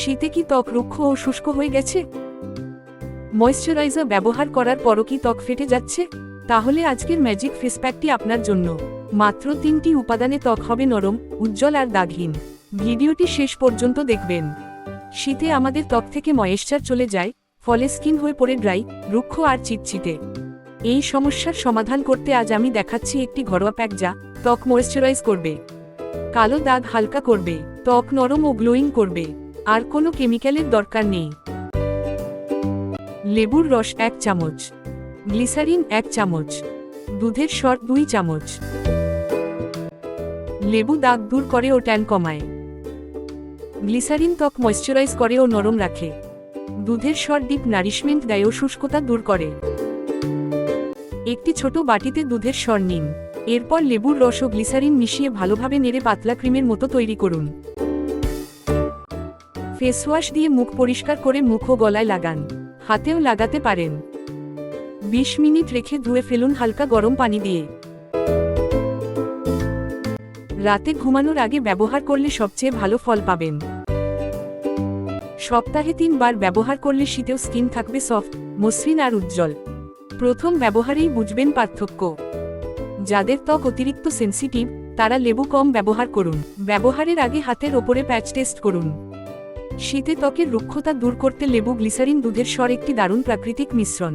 শীতে কি ত্বক রুক্ষ ও শুষ্ক হয়ে গেছে? ময়শ্চারাইজার ব্যবহার করার পরও কি ত্বক ফেটে যাচ্ছে? তাহলে আজকের ম্যাজিক ফেস প্যাকটি আপনার জন্য। মাত্র তিনটি উপাদানে ত্বক হবে নরম, উজ্জ্বল আর দাগহীন। ভিডিওটি শেষ পর্যন্ত দেখবেন। শীতে আমাদের ত্বক থেকে ময়েশ্চার চলে যায়, ফলে স্কিন হয়ে পড়ে ড্রাই, রুক্ষ আর চিটচিটে। এই সমস্যার সমাধান করতে আজ আমি দেখাচ্ছি একটি ঘরোয়া প্যাক যা ত্বক ময়েশ্চারাইজ করবে। কালো দাগ হালকা করবে, ত্বক নরম ও গ্লোয়িং করবে। আর কোনো কেমিক্যালের দরকার নেই। লেবুর রস এক চামচ। গ্লিসারিন এক চামচ। দুধের স্বর দুই চামচ। লেবু দাগ দূর করে ও ট্যান কমায়। গ্লিসারিন ত্বক ময়শ্চারাইজ করে ও নরম রাখে। দুধের স্বর ডিপ নারিশমেন্ট দেয় ও শুষ্কতা দূর করে। একটি ছোট বাটিতে দুধের স্বর নিন। এরপর লেবুর রস ও গ্লিসারিন মিশিয়ে ভালোভাবে নেড়ে পাতলা ক্রিমের মতো তৈরি করুন। ফেস ওয়াশ দিয়ে মুখ পরিষ্কার করে মুখ ও গলায় লাগান। হাতেও লাগাতে পারেন। ২০ মিনিট রেখে ধুয়ে ফেলুন হালকা গরম পানি দিয়ে। রাতে ঘুমানোর আগে ব্যবহার করলে সবচেয়ে ভালো ফল পাবেন। সপ্তাহে তিনবার ব্যবহার করলে শীতেও স্কিন থাকবে সফট, মসৃণ আর উজ্জ্বল। প্রথম ব্যবহারেই বুঝবেন পার্থক্য। যাদের ত্বক অতিরিক্ত সেন্সিটিভ তারা লেবু কম ব্যবহার করুন। ব্যবহারের আগে হাতের ওপরে প্যাচ টেস্ট করুন। শীতে ত্বকের রুক্ষতা দূর করতে লেবু গ্লিসারিন দুধের স্বর একটি দারুণ প্রাকৃতিক মিশ্রণ।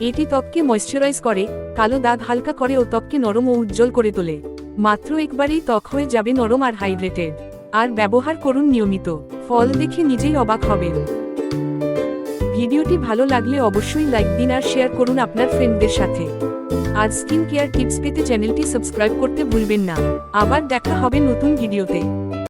এটি ত্বককে ময়শ্চারাইজ করে, কালো দাগ হালকা করে ও ত্বককে নরম ও উজ্জ্বল করে তোলে। মাত্র একবারেই ত্বক হয়ে যাবে নরম আর হাইড্রেটেড আর ব্যবহার করুন নিয়মিত। ফল দেখে নিজেই অবাক হবেন। ভিডিওটি ভালো লাগলে অবশ্যই লাইক দিন আর শেয়ার করুন আপনার ফ্রেন্ডদের সাথে। আর স্কিন কেয়ার টিপস পেতে চ্যানেলটি সাবস্ক্রাইব করতে ভুলবেন না। আবার দেখা হবে নতুন ভিডিওতে।